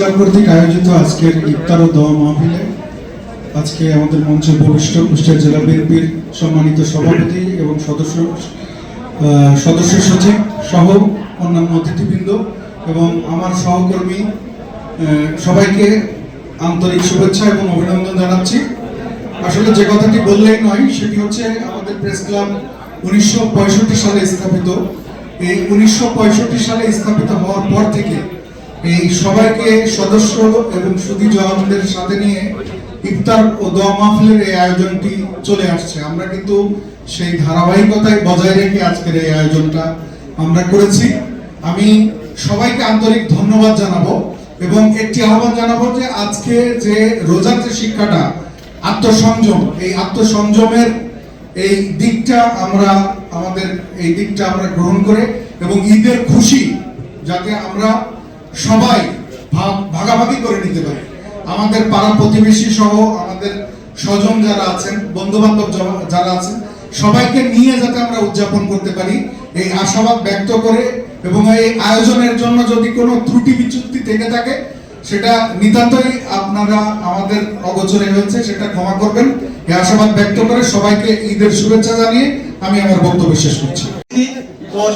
কর্তৃক আয়োজিত আজকের ইফতার ও দোয়া মাহফিলে আজকে আমাদের মঞ্চে উপবিষ্ট কুষ্টিয়া জেলা বিএনপির সম্মানিত সভাপতি এবং সদস্য সদস্য সচিব সহ অন্যান্য অতিথিবৃন্দ এবং আমার সহকর্মী সবাইকে আন্তরিক শুভেচ্ছা এবং অভিনন্দন জানাচ্ছি। আসলে যে কথাটি বললেই নয়, সেটি হচ্ছে আমাদের প্রেস ক্লাব উনিশশো পঁয়ষট্টি সালে স্থাপিত। এই উনিশশো পঁয়ষট্টি সালে স্থাপিত হওয়ার পর থেকে এই সবাইকে সদস্য এবং সুদী জওয়ানদের সাথে নিয়ে ইফতার ও দোয়া মাহফিলের এই আয়োজনটি চলে আসছে। আমরা কিন্তু সেই ধারাবাহিকতায় বজায় রেখে আজকের এই আয়োজনটা আমরা করেছি। আমি সবাইকে আন্তরিক ধন্যবাদ জানাব এবং একটি আহ্বান জানাব যে আজকে যে রোজার যে শিক্ষাটা, আত্মসংযম, এই আত্মসংযমের এই দিকটা আমরা, আমাদের এই দিকটা আমরা গ্রহণ করে এবং ঈদের খুশি যাতে আমরা সবাই ভাগ- ভাগাভাগি করে নিতে পারি। আমাদের পাড়া প্রতিবেশী সহ আমাদের স্বজন যারা আছেন বন্ধু বান্ধব যারা আছেন, সবাইকে নিয়ে যাতে আমরা উদযাপন করতে পারি। এই আশাবাদ ব্যক্ত করে এবং এই আয়োজনের জন্য যদি কোনো ত্রুটি বিচ্যুতি থেকে থাকে, সেটা নিতান্তই আপনারা আমাদের অগোচরে হয়েছে সেটা ক্ষমা করবেন। এই আশাবাদ ব্যক্ত করে সবাইকে ঈদের শুভেচ্ছা জানিয়ে আমি আমার বক্তব্য শেষ করছি।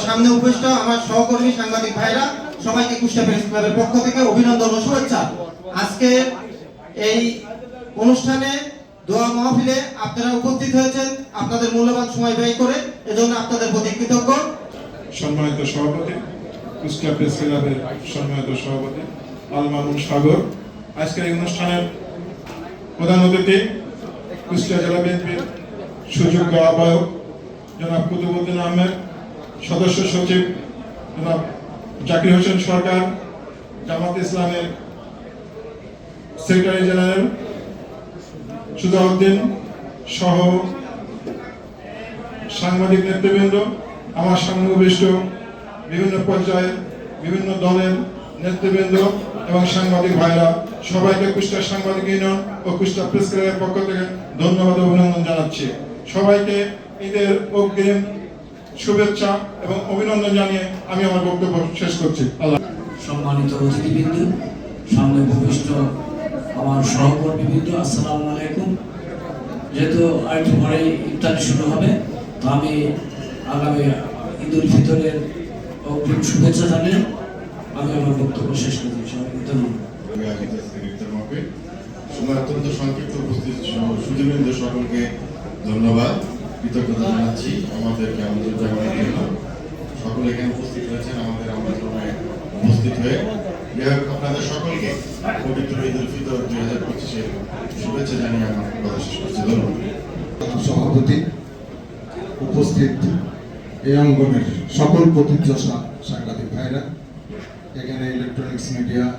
সামনে উপবিষ্ট আমার সহকর্মী সাংবাদিক ভাইরা সবাইকে কুষ্টিয়া প্রেস ক্লাবের পক্ষ থেকে অভিনন্দন ও শুভেচ্ছা। আজকে এই অনুষ্ঠানে দোয়া মাহফিলে আপনারা উপস্থিত হয়েছেন। আপনাদের মূল্যবান সময় ব্যয় করে এজন্য আপনাদের প্রতি কৃতজ্ঞ। সম্মানিত সভাপতি, কুষ্টিয়া প্রেস ক্লাবের সম্মানিত সভাপতি, আল মামুন সাগর। আজকের এই অনুষ্ঠানের প্রধান অতিথি কুষ্টিয়া জেলা বিএনপির সুযোগ্য আহ্বায়ক জনাব কুতুবুদ্দিন আহমেদ, সদস্য সচিব জনাব জাকির হোসেন সরকার, জামাত ইসলামের সেক্রেটারি জেনারেল সুজাউদ্দিন সহ সাংবাদিক নেতৃবৃন্দ, আমার সামনে উপবিষ্ট বিভিন্ন পর্যায়ে বিভিন্ন দলের নেতৃবৃন্দ এবং সাংবাদিক ভাইরা সবাইকে কুষ্টিয়া সাংবাদিক ইউনিয়ন ও কুষ্টিয়া প্রেস ক্লাবের পক্ষ থেকে ধন্যবাদ অভিনন্দন জানাচ্ছি। সবাইকে ঈদের অগ্রিম শুভেচ্ছা এবং অভিনন্দন জানিয়ে আমি আমার বক্তব্য শেষ করছি। আল্লাহ সম্মানিত অতিথিবৃন্দ সামনে ভূমিষ্ঠ আমার সহকর্মীবৃন্দ আসসালামু আলাইকুম। যেহেতু আরেকটু পরে ইফতারি শুরু হবে তো আমি আগামী ঈদ উল ফিতরের অগ্রিম শুভেচ্ছা জানিয়ে আমি আমার বক্তব্য শেষ করছি সবাইকে ধন্যবাদ। সংক্ষিপ্ত উপস্থিত সুদীবৃন্দ সকলকে ধন্যবাদ। কৃতজ্ঞতা জানাচ্ছি আমাদেরকে আমন্ত্রণ জানানোর জন্য। সকলে এখানে উপস্থিত হয়েছেন, আমাদের আমন্ত্রণে উপস্থিত হয়ে। আপনাদের সকলকে পবিত্র ঈদ উল ফিতর দুই হাজার পঁচিশের শুভেচ্ছা জানিয়ে আমার কথা শেষ করছি। সভাপতি, উপস্থিত এই অঙ্গনের সকল প্রতীচ্য সা- সাংবাদিক ভাইরা, এখানে ইলেকট্রনিক্স মিডিয়া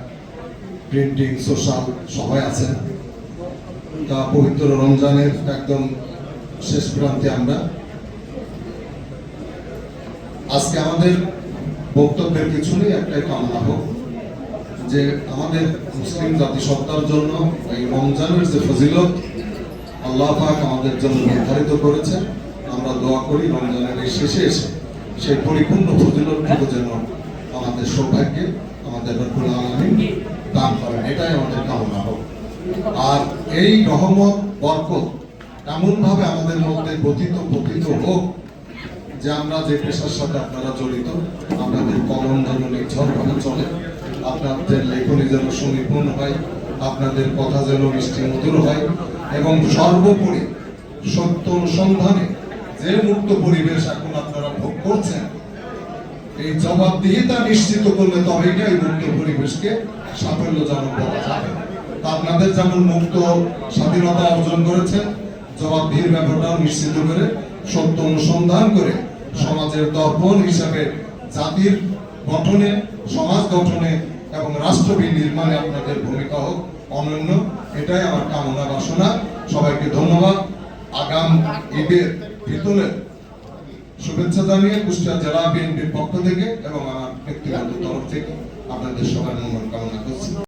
প্রিন্টিং সোশ্যাল সবাই আছেন। তা পবিত্র রমজানের একদম শেষ প্রান্তে আমরা। আজকে আমাদের বক্তব্যের পিছনেই একটাই কামনা হোক যে আমাদের মুসলিম জাতিসত্তার জন্য এই রমজানের যে ফজিলত, আল্লাহ পাক আমাদের জন্য নির্ধারিত করেছেন। আমরা দোয়া করি রমজানের এই শেষে এসে সেই পরিপূর্ণ ফজিলতটুকু যেন আমাদের সৌভাগ্যে, আমাদের রব্বুল আলামিন দান করেন। এটাই আমাদের কামনা হোক। আর এই রহমত, বরকত এমন ভাবে আমাদের মধ্যে গঠিত পতিত হোক যে আমরা যে পেশার সাথে আপনারা জড়িত আপনাদের কলম যেন নির্ঝরভাবে চলে। আপনাদের লেখনী যেন সুনিপুণ হয়, আপনাদের কথা যেন মিষ্টি মধুর হয়, এবং সর্বোপরি সত্য অনুসন্ধানে যে মুক্ত পরিবেশ এখন আপনারা ভোগ করছেন, এই জবাবদিহিতা নিশ্চিত করলে তবেই এই মুক্ত পরিবেশকে সাফল্যজনক বলা যাবে। আপনাদের যেমন মুক্ত স্বাধীনতা অর্জন করেছেন জবাবদিহির ব্যাপারটাও নিশ্চিত করে, সত্য অনুসন্ধান করে সমাজের দর্পণ হিসাবে জাতির গঠনে, সমাজ গঠনে এবং রাষ্ট্র নির্মাণে আপনাদের ভূমিকা হোক অনন্য। এটাই আমার কামনা বাসনা। সবাইকে ধন্যবাদ। আগাম ঈদের ভিতরে শুভেচ্ছা জানিয়ে কুষ্টিয়া জেলা বিএনপির পক্ষ থেকে এবং আমার ব্যক্তিগত তরফ থেকে আপনাদের সবার মঙ্গল কামনা করছি।